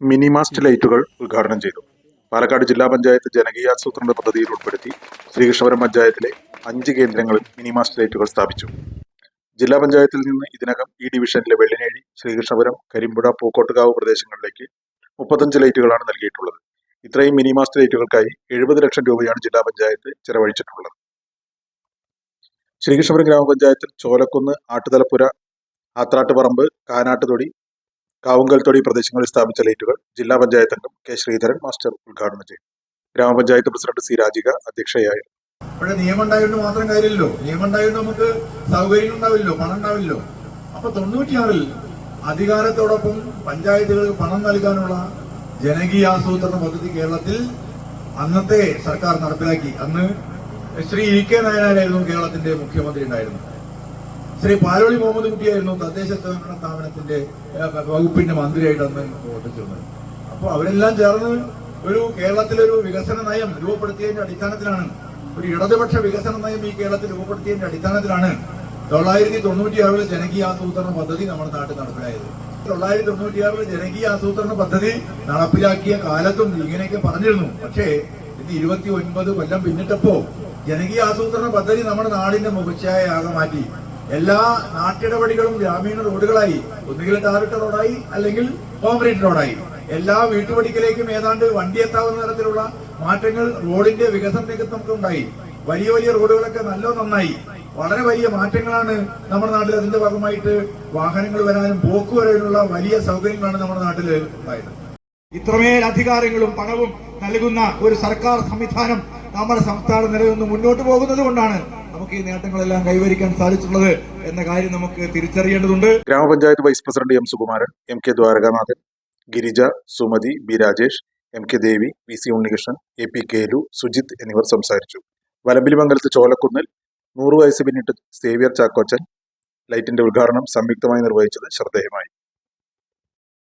Mini mast ലൈറ്റുകൾ ഉദ്ഘാടനം ചെയ്തു. പാലക്കാട് ജില്ലാ പഞ്ചായത്ത് ജനകീയാസൂത്രണ പദ്ധതിയിൽ ഉൾപ്പെടുത്തി ശ്രീകൃഷ്ണപുരം പഞ്ചായത്തിലെ അഞ്ച് കേന്ദ്രങ്ങളിൽ മിനിമാസ്റ്റ് ലൈറ്റുകൾ സ്ഥാപിച്ചു. ജില്ലാ പഞ്ചായത്തിൽ നിന്ന് ഇതിനകം ഈ ഡിവിഷനിലെ വെള്ളിനേഴി ശ്രീകൃഷ്ണപുരം കരിമ്പുഴ പൂക്കോട്ടുകാവ് പ്രദേശങ്ങളിലേക്ക് മുപ്പത്തഞ്ച് ലൈറ്റുകളാണ് നൽകിയിട്ടുള്ളത്. ഇത്രയും മിനിമാസ്റ്റ് ലൈറ്റുകൾക്കായി എഴുപത് ലക്ഷം രൂപയാണ് ജില്ലാ പഞ്ചായത്ത് ചെലവഴിച്ചിട്ടുള്ളത്. ശ്രീകൃഷ്ണപുരം ഗ്രാമപഞ്ചായത്തിൽ ചോലക്കുന്ന് ആട്ടുതലപ്പുര ആത്രാട്ടുപറമ്പ് കാനാട്ടുതൊടി കാവുങ്കൽത്തൊടി പ്രദേശങ്ങളിൽ സ്ഥാപിച്ച ലൈറ്റുകൾ ജില്ലാ പഞ്ചായത്ത് അംഗം കെ ശ്രീധരൻ മാസ്റ്റർ ഉദ്ഘാടനം ചെയ്തു. ഗ്രാമപഞ്ചായത്ത് പ്രസിഡന്റ് സി രാജിക അധ്യക്ഷയായിരുന്നു. ഇവിടെ നിയമം ഉണ്ടായതുകൊണ്ട് മാത്രം കാര്യമില്ലല്ലോ. നിയമം ഉണ്ടായതുകൊണ്ട് നമുക്ക് സൗകര്യം ഉണ്ടാവില്ലോ പണം ഉണ്ടാവില്ലോ അപ്പൊ തൊണ്ണൂറ്റിയാറിൽ അധികാരത്തോടൊപ്പം പഞ്ചായത്തുകൾക്ക് പണം നൽകാനുള്ള ജനകീയ ആസൂത്രണ പദ്ധതി കേരളത്തിൽ അന്നത്തെ സർക്കാർ നടപ്പിലാക്കി. അന്ന് ശ്രീ ഇ കെ നായനായിരുന്നു കേരളത്തിന്റെ മുഖ്യമന്ത്രി ഉണ്ടായിരുന്നത്. ശ്രീ പാലോളി മുഹമ്മദ് കുട്ടിയായിരുന്നു തദ്ദേശ സ്വയംഭരണ സ്ഥാപനത്തിന്റെ വകുപ്പിന്റെ മന്ത്രിയായിട്ട് അന്ന് പ്രവർത്തിച്ചിരുന്നത് അപ്പോൾ അവരെല്ലാം ചേർന്ന് ഒരു കേരളത്തിലൊരു വികസന നയം രൂപപ്പെടുത്തിയതിന്റെ അടിസ്ഥാനത്തിലാണ് ഒരു ഇടതുപക്ഷ വികസന നയം ഈ കേരളത്തിൽ രൂപപ്പെടുത്തിയതിന്റെ അടിസ്ഥാനത്തിലാണ് തൊള്ളായിരത്തി തൊണ്ണൂറ്റിയാറിലെ ജനകീയ ആസൂത്രണ പദ്ധതി നമ്മുടെ നാട്ടിൽ നടപ്പിലായത്. തൊള്ളായിരത്തി തൊണ്ണൂറ്റിയാറിലെ ജനകീയ ആസൂത്രണ പദ്ധതി നടപ്പിലാക്കിയ കാലത്തും ഇങ്ങനെയൊക്കെ പറഞ്ഞിരുന്നു. പക്ഷേ ഇത് ഇരുപത്തി ഒൻപത് കൊല്ലം പിന്നിട്ടപ്പോ ജനകീയ ആസൂത്രണ പദ്ധതി നമ്മുടെ നാടിന്റെ മുഖച്ഛായ ആകെ മാറ്റി. എല്ലാ നാട്ടിടപടികളും ഗ്രാമീണ റോഡുകളായി ഒന്നുകിൽ ടാറിട്ട റോഡായി അല്ലെങ്കിൽ കോൺക്രീറ്റ് റോഡായി. എല്ലാ വീട്ടുപടിക്കലേക്കും ഏതാണ്ട് വണ്ടി എത്താവുന്ന തരത്തിലുള്ള മാറ്റങ്ങൾ റോഡിന്റെ വികസന രംഗത്ത് നമുക്ക് ഉണ്ടായി വലിയ വലിയ റോഡുകളൊക്കെ നല്ല നന്നായി. വളരെ വലിയ മാറ്റങ്ങളാണ് നമ്മുടെ നാട്ടിൽ അതിന്റെ ഭാഗമായിട്ട് വാഹനങ്ങൾ വരാനും പോക്ക് വരാനുള്ള വലിയ സൗകര്യങ്ങളാണ് നമ്മുടെ നാട്ടിൽ ഉണ്ടായത്. ഇത്രമേൽ അധികാരങ്ങളും പണവും നൽകുന്ന ഒരു സർക്കാർ സംവിധാനം നമ്മുടെ സംസ്ഥാനം നിലനിന്ന് മുന്നോട്ട് പോകുന്നത് കൊണ്ടാണ് നമുക്ക് ഈ നേട്ടങ്ങളെല്ലാം കൈവരിക്കാൻ സാധിച്ചിട്ടുള്ളത് എന്ന കാര്യം നമുക്ക് തിരിച്ചറിയേണ്ടതുണ്ട്. ഗ്രാമപഞ്ചായത്ത് vice president M Sukumaran M K Dwarakanathan Girija Sumathi B Rajesh M K Devi V C Unnikrishnan A P Kelu Sujith എന്നിവർ സംസാരിച്ചു. വലമ്പിലിമംഗലത്ത് ചോലക്കുന്നിൽ നൂറ് വയസ്സ് പിന്നിട്ട് സേവിയർ ചാക്കോച്ചൻ ലൈറ്റിന്റെ ഉദ്ഘാടനം സംയുക്തമായി നിർവഹിച്ചത് ശ്രദ്ധേയമായി.